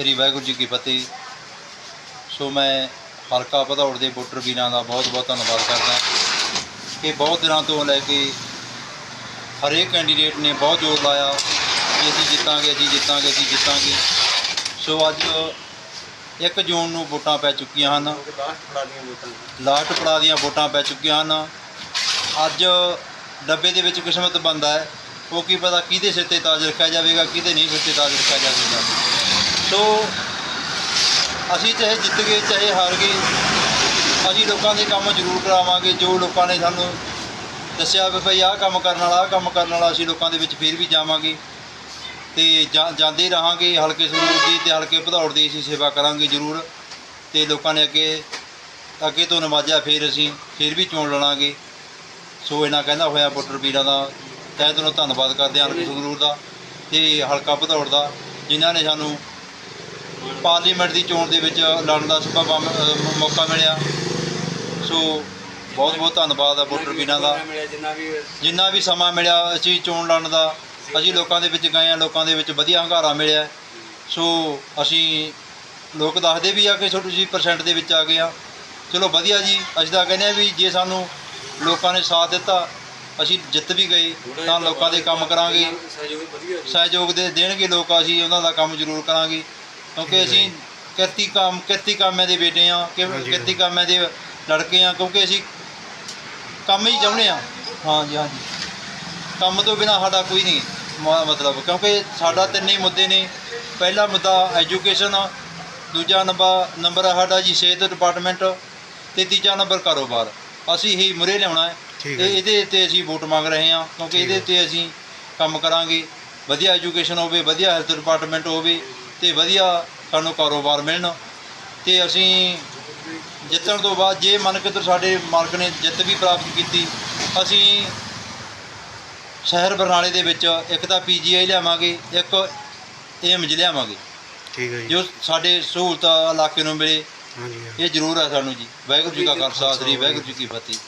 ਸ੍ਰੀ ਵਾਹਿਗੁਰੂ ਜੀ ਕੀ ਫਤਿਹ। ਸੋ ਮੈਂ ਹਲਕਾ ਭਦੌੜ ਦੇ ਵੋਟਰ ਵੀਰਾਂ ਦਾ ਬਹੁਤ ਬਹੁਤ ਧੰਨਵਾਦ ਕਰਦਾ ਕਿ ਬਹੁਤ ਦਿਨਾਂ ਤੋਂ ਲੈ ਕੇ ਹਰੇਕ ਕੈਂਡੀਡੇਟ ਨੇ ਬਹੁਤ ਜ਼ੋਰ ਲਾਇਆ ਕਿ ਅਸੀਂ ਜਿੱਤਾਂਗੇ ਅਸੀਂ ਜਿੱਤਾਂਗੇ ਅਸੀਂ ਜਿੱਤਾਂਗੇ। ਸੋ ਅੱਜ 1 ਜੂਨ ਨੂੰ ਵੋਟਾਂ ਪੈ ਚੁੱਕੀਆਂ ਹਨ। ਲਾਸਟ ਪੜਾ ਦੀਆਂ ਵੋਟਾਂ ਪੈ ਚੁੱਕੀਆਂ ਹਨ। ਅੱਜ ਡੱਬੇ ਦੇ ਵਿੱਚ ਕਿਸਮਤ ਬੰਦਾ ਹੈ। ਉਹ ਕੀ ਪਤਾ ਕਿਹਦੇ ਸਿਰ ਤੇ ਤਾਜ ਰੱਖਿਆ ਜਾਵੇਗਾ, ਕਿਹਦੇ ਨਹੀਂ ਸਿਰ ਤੇ ਤਾਜ ਰੱਖਿਆ ਜਾਵੇਗਾ। ਸੋ ਅਸੀਂ ਚਾਹੇ ਜਿੱਤ ਗਏ, ਚਾਹੇ ਹਾਰ ਗਏ, ਅਸੀਂ ਲੋਕਾਂ ਦੇ ਕੰਮ ਜ਼ਰੂਰ ਕਰਾਵਾਂਗੇ। ਜੋ ਲੋਕਾਂ ਨੇ ਸਾਨੂੰ ਦੱਸਿਆ ਵੀ ਭਈ ਆਹ ਕੰਮ ਕਰਨ ਵਾਲਾ, ਆਹ ਕੰਮ ਕਰਨ ਵਾਲਾ, ਅਸੀਂ ਲੋਕਾਂ ਦੇ ਵਿੱਚ ਫੇਰ ਵੀ ਜਾਵਾਂਗੇ ਤੇ ਜਾਂਦੇ ਰਹਾਂਗੇ, ਹਲਕੇ ਸਰੂਰ ਦੀ ਤੇ ਹਲਕੇ ਭਦੌੜ ਦੀ ਅਸੀਂ ਸੇਵਾ ਕਰਾਂਗੇ ਜ਼ਰੂਰ ਤੇ ਲੋਕਾਂ ਨੇ ਅੱਗੇ ਅੱਗੇ ਤੋਂ ਨਵਾਜਿਆ ਫੇਰ ਅਸੀਂ ਫੇਰ ਵੀ ਚੋਣ ਲੜਾਂਗੇ। ਸੋ ਇਹਨਾਂ ਕਹਿੰਦਾ ਹੋਇਆ ਵੋਟਰ ਵੀਰਾਂ ਦਾ ਤਹਿ ਦਿਲੋਂ ਧੰਨਵਾਦ ਕਰਦੇ ਹਾਂ ਹਲਕੇ ਸੰਗਰੂਰ ਦਾ ਤੇ ਹਲਕਾ ਭਦੌੜ ਦਾ, ਜਿਨ੍ਹਾਂ ਨੇ ਸਾਨੂੰ ਪਾਰਲੀਮੈਂਟ ਦੀ ਚੋਣ ਦੇ ਵਿੱਚ ਲੜਨ ਦਾ ਸਬਬ ਮੌਕਾ ਮਿਲਿਆ। ਸੋ ਬਹੁਤ ਬਹੁਤ ਧੰਨਵਾਦ ਆ ਵੋਟਰ ਵੀਰਾਂ ਦਾ। ਜਿੰਨਾ ਵੀ ਸਮਾਂ ਮਿਲਿਆ ਅਸੀਂ ਚੋਣ ਲੜਨ ਦਾ ਅਸੀਂ ਲੋਕਾਂ ਦੇ ਵਿੱਚ ਗਏ ਆ ਲੋਕਾਂ ਦੇ ਵਿੱਚ ਵਧੀਆ ਹੰਗਾਰਾ ਮਿਲਿਆ। ਸੋ ਅਸੀਂ ਲੋਕ ਦੱਸਦੇ ਵੀ ਆ ਕਿ ਛੋਟੀ ਜੀ ਪਰਸੈਂਟ ਦੇ ਵਿੱਚ ਆ ਗਏ ਆ। ਚਲੋ ਵਧੀਆ ਜੀ ਅਸੀਂ ਤਾਂ ਕਹਿੰਦੇ ਆ ਵੀ ਜੇ ਸਾਨੂੰ ਲੋਕਾਂ ਨੇ ਸਾਥ ਦਿੱਤਾ ਅਸੀਂ ਜਿੱਤ ਵੀ ਗਏ ਤਾਂ ਲੋਕਾਂ ਦੇ ਕੰਮ ਕਰਾਂਗੇ। ਸਹਿਯੋਗ ਦੇ ਦੇਣਗੇ ਲੋਕ ਅਸੀਂ ਉਹਨਾਂ ਦਾ ਕੰਮ ਜ਼ਰੂਰ ਕਰਾਂਗੇ। ਕਿਉਂਕਿ ਅਸੀਂ ਕਿਰਤੀ ਕੰਮ ਕਿਰਤੀ ਕਾਮਿਆਂ ਦੇ ਬੇਟੇ ਆ ਕਿਰਤੀ ਕਾਮਿਆਂ ਦੇ ਲੜਕੇ ਆ ਕਿਉਂਕਿ ਅਸੀਂ ਕੰਮ ਹੀ ਚਾਹੁੰਦੇ ਆ ਹਾਂਜੀ ਹਾਂਜੀ। ਕੰਮ ਤੋਂ ਬਿਨਾ ਸਾਡਾ ਕੋਈ ਨਹੀਂ ਮਤਲਬ ਕਿਉਂਕਿ ਸਾਡਾ ਤਿੰਨੇ ਹੀ ਮੁੱਦੇ ਨੇ। ਪਹਿਲਾ ਮੁੱਦਾ ਐਜੂਕੇਸ਼ਨ ਆ ਦੂਜਾ ਨੰਬਰ ਨੰਬਰ ਸਾਡਾ ਜੀ ਸਿਹਤ ਡਿਪਾਰਟਮੈਂਟ ਤੇ ਤੀਜਾ ਨੰਬਰ ਕਾਰੋਬਾਰ। ਅਸੀਂ ਹੀ ਮੁਰੇ ਲਿਆਉਣਾ ਹੈ। ਤੇ। ਇਹਦੇ ਉੱਤੇ ਅਸੀਂ ਵੋਟ ਮੰਗ ਰਹੇ ਹਾਂ ਕਿਉਂਕਿ ਇਹਦੇ। ਉੱਤੇ ਅਸੀਂ ਕੰਮ ਕਰਾਂਗੇ। ਵਧੀਆ ਐਜੂਕੇਸ਼ਨ ਹੋਵੇ ਵਧੀਆ ਹੈਲਥ ਡਿਪਾਰਟਮੈਂਟ ਹੋਵੇ ਤੇ ਵਧੀਆ ਸਾਨੂੰ ਕਾਰੋਬਾਰ ਮਿਲਣ। ਤੇ ਅਸੀਂ ਜਿੱਤਣ ਤੋਂ ਬਾਅਦ ਜੇ ਮੰਨ ਕੇ ਤੇ ਸਾਡੇ ਮਾਲਕ ਨੇ ਜਿੱਤ ਵੀ ਪ੍ਰਾਪਤ ਕੀਤੀ ਅਸੀਂ ਸ਼ਹਿਰ ਬਰਨਾਲੇ ਦੇ ਵਿੱਚ ਇੱਕ ਤਾਂ ਪੀਜੀਆਈ ਲਿਆਵਾਂਗੇ ਇੱਕ ਏਮਜ ਲਿਆਵਾਂਗੇ। ਠੀਕ ਹੈ ਜੀ। ਜੋ ਸਾਡੇ ਸਹੂਲਤ ਇਲਾਕੇ ਨੂੰ ਮਿਲੇ ਹਾਂਜੀ। ਇਹ ਜ਼ਰੂਰ ਹੈ ਸਾਨੂੰ ਜੀ। ਵਾਹਿਗੁਰੂ ਜੀ ਕਾ ਖਾਲਸਾ ਸ੍ਰੀ ਵਾਹਿਗੁਰੂ ਜੀ ਕੀ ਫਤਿਹ।